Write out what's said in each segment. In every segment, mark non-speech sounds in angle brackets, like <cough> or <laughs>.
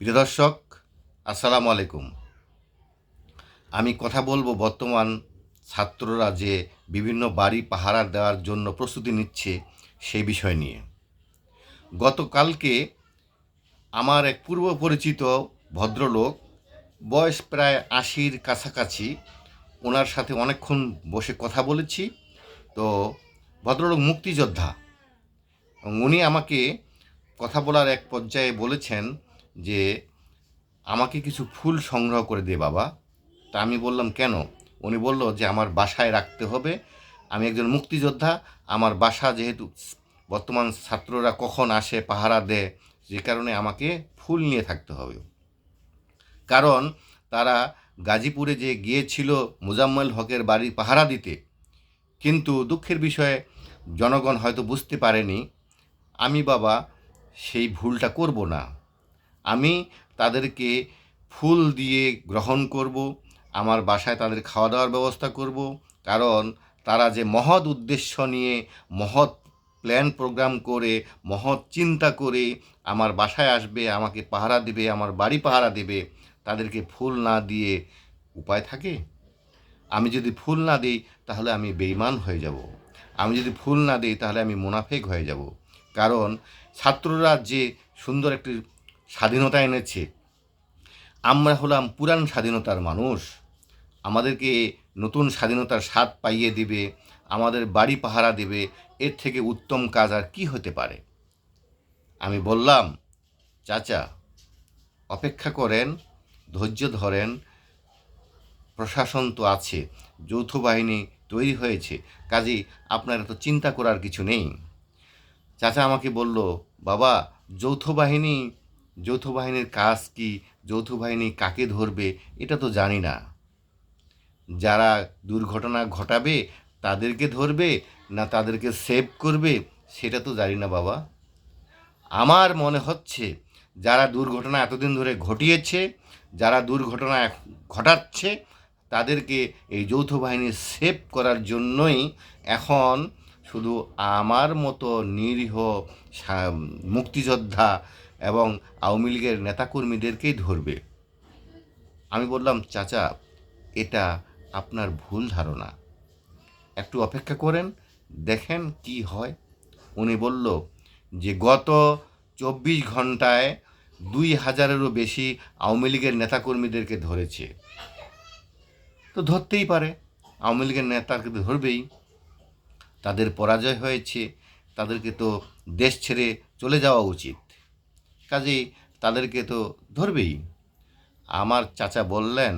প্রিয় দর্শক, আসসালামু আলাইকুম। আমি কথা বলব বর্তমান ছাত্ররা যে বিভিন্ন বাড়ি পাহারা দেওয়ার জন্য প্রস্তুতি নিচ্ছে সেই বিষয় নিয়ে। গতকালকে আমার এক পূর্ব পরিচিত ভদ্রলোক, বয়স প্রায় আশির কাছাকাছি, ওনার সাথে অনেকক্ষণ বসে কথা বলেছি। তো ভদ্রলোক মুক্তিযোদ্ধা উনি আমাকে কথা বলার এক পর্যায়ে বলেছেন যে আমাকে কিছু ফুল সংগ্রহ করে দে বাবা। তা আমি বললাম, কেন? উনি বলল যে, আমার বাসায় রাখতে হবে। আমি একজন মুক্তিযোদ্ধা। আমার বাসা যেহেতু বর্তমান ছাত্ররা কখন আসে পাহারা দেয়, যে কারণে আমাকে ফুল নিয়ে থাকতে হবে। কারণ তারা গাজীপুরে যে গিয়েছিল মুজাম্মেল হকের বাড়ি পাহারা দিতে, কিন্তু দুঃখের বিষয়ে জনগণ হয়তো বুঝতে পারেনি, আমি বাবা সেই ভুলটা করব না। আমি তাদেরকে ফুল দিয়ে গ্রহণ করব, আমার বাসায় তাদের খাওয়া দাওয়ার ব্যবস্থা করব, কারণ তারা যে মহৎ উদ্দেশ্য নিয়ে মহৎ প্ল্যান প্রোগ্রাম করে, মহৎ চিন্তা করে আমার বাসায় আসবে, আমাকে পাহারা দিবে, আমার বাড়ি পাহারা দেবে, তাদেরকে ফুল না দিয়ে উপায় থাকে? আমি যদি ফুল না দিই, তাহলে আমি বেইমান হয়ে যাব। আমি যদি ফুল না দিই, তাহলে আমি মুনাফেক হয়ে যাব। কারণ ছাত্ররা যে সুন্দর একটি স্বাধীনতা এনেছে। আমরা হলাম পুরান স্বাধীনতার মানুষ। আমাদেরকে নতুন স্বাধীনতার স্বাদ পাইয়ে দিবে, আমাদের বাড়ি পাহারা দেবে। এর থেকে উত্তম কাজ আর কি হতে পারে? আমি বললাম, চাচা, অপেক্ষা করেন, ধৈর্য ধরেন। প্রশাসন তো আছে, যৌথ বাহিনী তৈরি হয়েছে, কাজেই আপনার এত চিন্তা করার কিছু নেই। চাচা আমাকে বলল, বাবা, যৌথ বাহিনী যৌথ বাহিনীর কাজ কি? যৌথ বাহিনী কাকে ধরবে? এটা তো জানি না। যারা দুর্ঘটনা ঘটাবে, তাদেরকে ধরবে না তাদেরকে সেভ করবে? সেটা তো জানি না বাবা। আমার মনে হচ্ছে যারা দুর্ঘটনা এতদিন ধরে ঘটিয়েছে, যারা দুর্ঘটনা ঘটাচ্ছে, তাদেরকে এই যৌথ বাহিনী সেভ করার জন্যই এখন শুধু আমার মতো নিরীহ মুক্তিযোদ্ধা এবং আওয়ামী লীগের নেতাকর্মীদেরকেই ধরবে। আমি বললাম, চাচা, এটা আপনার ভুল ধারণা। একটু অপেক্ষা করেন, দেখেন কি হয়। উনি বলল, যে গত চব্বিশ ঘন্টায় দুই হাজারেরও বেশি আওয়ামী লীগের নেতাকর্মীদেরকে ধরেছে। তো ধরতেই পারে, আওয়ামী লীগের নেতাকে ধরবেই। তাদের পরাজয় হয়েছে, তাদেরকে তো দেশ ছেড়ে চলে যাওয়া উচিত। কাজেই তাদেরকে তো ধরবেই। আমার চাচা বললেন,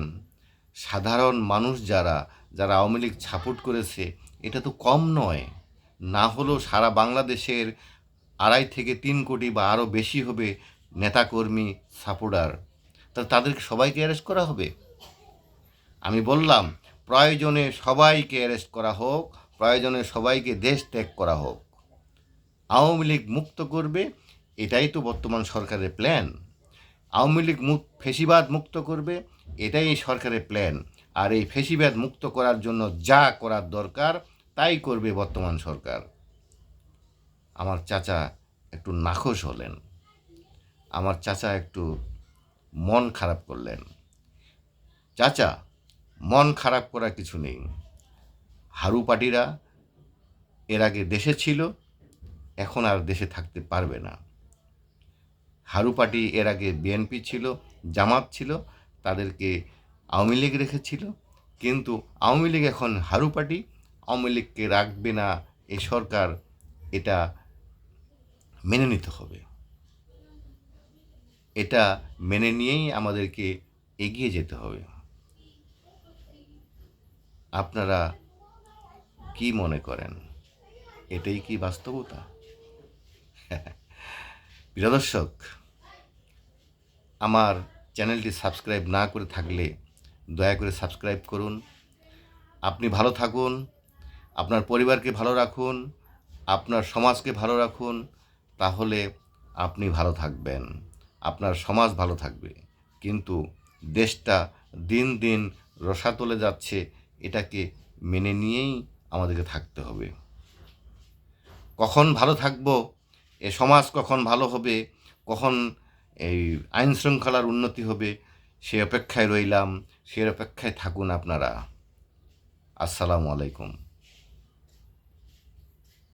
সাধারণ মানুষ যারা যারা আওয়ামী লীগ সাপোর্ট করেছে, এটা তো কম নয়। না হলেও সারা বাংলাদেশের আড়াই থেকে তিন কোটি বা আরও বেশি হবে নেতাকর্মী সাপোর্টার তা তাদেরকে সবাইকে অ্যারেস্ট করা হবে? আমি বললাম, প্রয়োজনে সবাইকে অ্যারেস্ট করা হোক, প্রয়োজনে সবাইকে দেশ ত্যাগ করা হোক। আওয়ামী লীগ মুক্ত করবে এটাই তো বর্তমান সরকারের প্ল্যান আওয়ামী লীগ মুক ফেসিবাদ মুক্ত করবে, এটাই এই সরকারের প্ল্যান আর এই ফেসিবাদ মুক্ত করার জন্য যা করার দরকার, তাই করবে বর্তমান সরকার। আমার চাচা একটু নাখোশ হলেন। আমার চাচা একটু মন খারাপ করলেন। চাচা, মন খারাপ করা কিছু নেই। হারু পাটিরা এর আগে দেশে ছিল, এখন আর দেশে থাকতে পারবে না। হারু পার্টি এর আগে বিএনপি ছিল, জামাত ছিল, তাদেরকে আওয়ামী লীগ রেখেছিল। কিন্তু আওয়ামী লীগ এখন হারু পার্টি আওয়ামী লীগকে রাখবে না এ সরকার, এটা মেনে নিতে হবে। এটা মেনে নিয়েই আমাদেরকে এগিয়ে যেতে হবে। আপনারা কি মনে করেন? এটাই কি বাস্তবতা? <laughs> প্রিয় দর্শক, আমার চ্যানেলটি সাবস্ক্রাইব না করে থাকলে দয়া করে সাবস্ক্রাইব করুন। আপনি ভালো থাকুন, আপনার পরিবারকে ভালো রাখুন, আপনার সমাজকে ভালো রাখুন, তাহলে আপনি ভালো থাকবেন, আপনার সমাজ ভালো থাকবে। কিন্তু দেশটা দিন দিন রসাতলে যাচ্ছে, এটাকে মেনে নিয়েই আমাদেরকে থাকতে হবে। কখন ভালো থাকব এ সমাজ কখন ভালো হবে, কখন এই আইন শৃঙ্খলার উন্নতি হবে, সে অপেক্ষায় রইলাম, সে অপেক্ষায় থাকুন আপনারা। আসসালামু আলাইকুম।